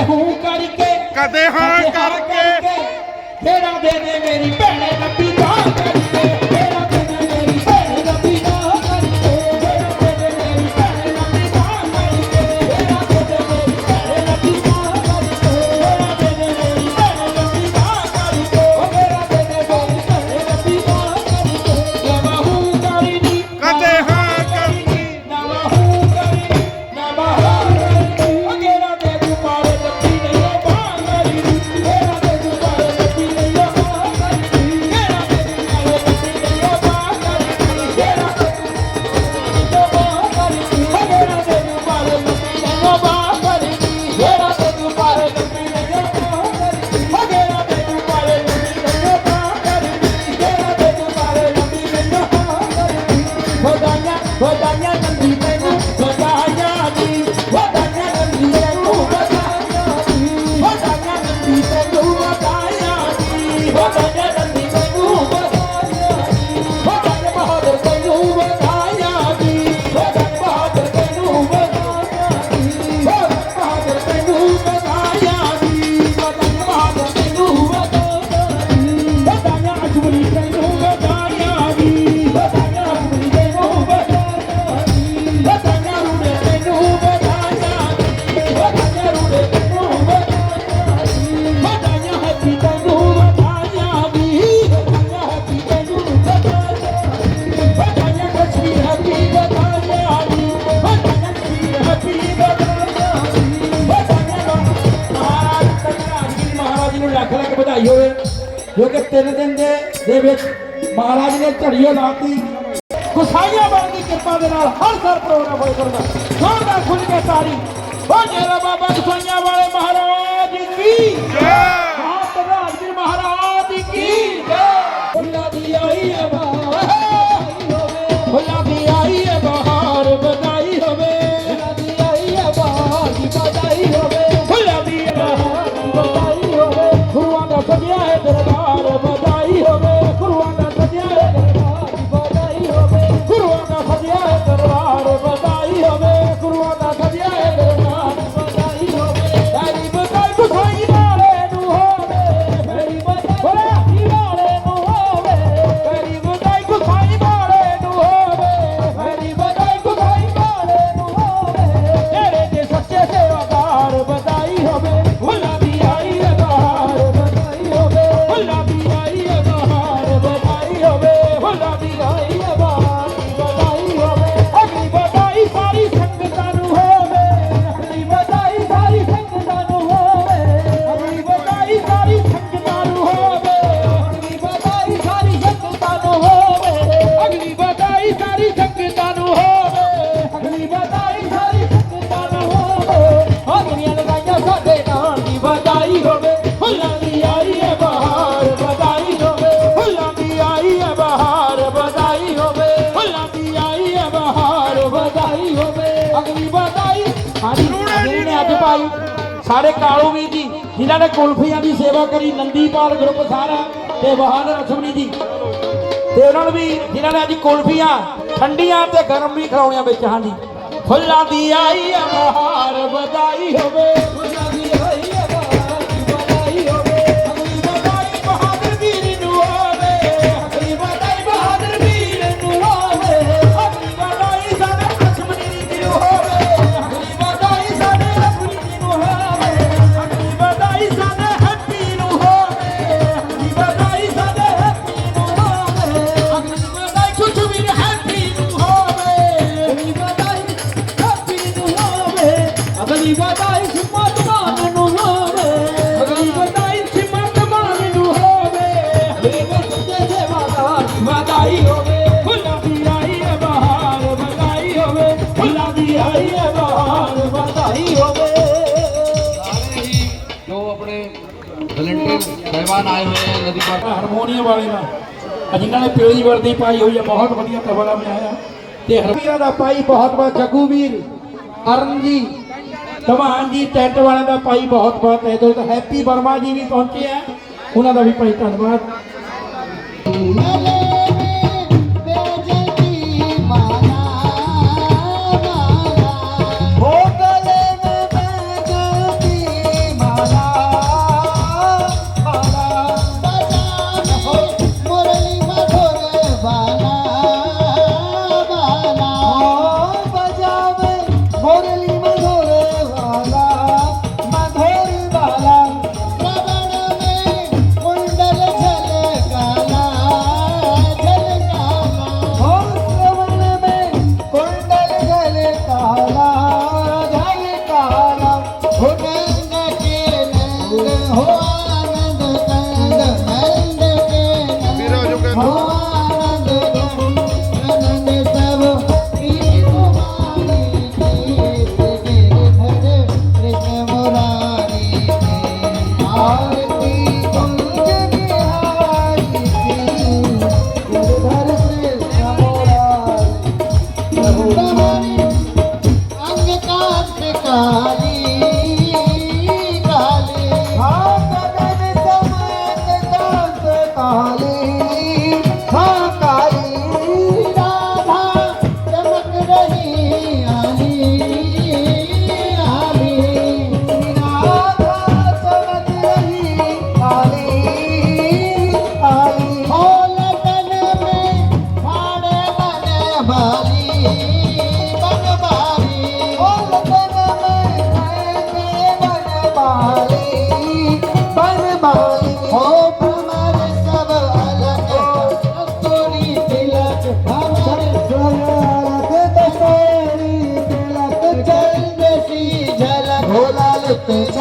ਹੂੰ ਕਰਕੇ ਕਦੇ ਹਾਂ ਕਰਕੇ ਫੇਰਾ ਦੇ ਦੇ ਮੇਰੀ ਜੋ ਕਿ ਤਿੰਨ ਦਿਨ ਦੇ ਦੇ ਵਿੱਚ ਮਹਾਰਾਜ ਨੇ ਝੜੀਓ ਲਾਤੀ। ਗੁਸਾਈਆਂ ਬਾਬਾ ਦੀ ਕਿਰਪਾ ਦੇ ਨਾਲ। ਹਰ ਸਾਲ ਪ੍ਰੋਗਰਾਮ ਹੋਏ ਕਰਦਾ ਸੋਹਣਾ ਖੁੱਲ ਕੇ ਸਾਰੀ। ਹੋ ਜੇਰਾ ਬਾਬਾ ਗੁਸਾਈਆਂ ਵਾਲੇ ਮਹਾਰਾਜ ਜੀ ਕੀ। ਜੈ ਵਧਾਈ ਕਾਲੂ ਵੀ ਜੀ ਜਿਨ੍ਹਾਂ ਨੇ ਕੁਲਫੀਆਂ ਦੀ ਸੇਵਾ ਕਰੀ ਨੰਦੀਪਾਲ ਗਰੁੱਪ ਸਾਰਾ ਤੇ ਬਹਾਦਰ ਅਸ਼ਮਨੀ ਜੀ। ਤੇ ਉਹਨਾਂ ਨੂੰ ਵੀ ਜਿਨ੍ਹਾਂ ਨੇ ਅੱਜ ਕੁਲਫੀਆਂ ਠੰਡੀਆਂ ਤੇ ਗਰਮ ਵੀ ਖਵਾਉਣੀਆਂ ਵਿੱਚ ਹਾਂਜੀ। ਫੁੱਲਾਂ ਦੀ ਆਈ ਆ ਬਹਾਰ ਵਧਾਈ ਹੋਵੇ। ਫੁੱਲਾਂ ਦੀ ਆਈ ਗਰੀਬ ਦਾ ਇਸ਼ਮਤ ਮਾਨ ਨੂੰ ਹੋਵੇ ਗਰੀਬ ਦਾ ਇਸ਼ਮਤ ਮਾਨ ਨੂੰ ਹੋਵੇ ਗਰੀਬ ਸੱਚੇ ਸੇਵਾਦਾਰ ਵਧਾਈ ਹੋਵੇ ਫੁੱਲਾਂ ਦੀ ਆਈ ਹੈ ਬਹਾਰ ਵਧਾਈ ਹੋਵੇ ਫੁੱਲਾਂ ਦੀ ਆਈ ਹੈ ਬਹਾਰ ਵਧਾਈ ਹੋਵੇ ਸਾਰੇ ਹੀ ਜੋ ਆਪਣੇ ਵਲੰਟੀਅਰ ਸਹਿਬਾਨ ਆਏ ਹੋਏ ਹਨ ਨਦੀ ਪਰ। ਹਾਰਮੋਨੀਅਮ ਵਾਲੇ ਨਾਲ। ਜਿਨ੍ਹਾਂ ਨੇ ਪੀਲੀ ਵਰਦੀ ਪਾਈ ਹੋਈ ਹੈ ਬਹੁਤ ਵਧੀਆ ਤਬਲਾ ਮੈਂ ਆਇਆ ਤੇ ਹਰਮੀਆਂ ਦਾ ਪਾਈ ਬਹੁਤ ਬਹੁਤ ਜੱਗੂ ਵੀਰ ਅਰਨ ਜੀ ਧਮਾਨ ਜੀ ਟੈਂਟ ਵਾਲਿਆਂ ਦਾ ਭਾਈ ਬਹੁਤ ਬਹੁਤ ਹੈ ਦੋਸਤ ਹੈਪੀ ਵਰਮਾ ਜੀ ਵੀ ਪਹੁੰਚੇ ਆ। ਉਹਨਾਂ ਦਾ ਵੀ ਭਾਈ ਧੰਨਵਾਦ। তারি করতে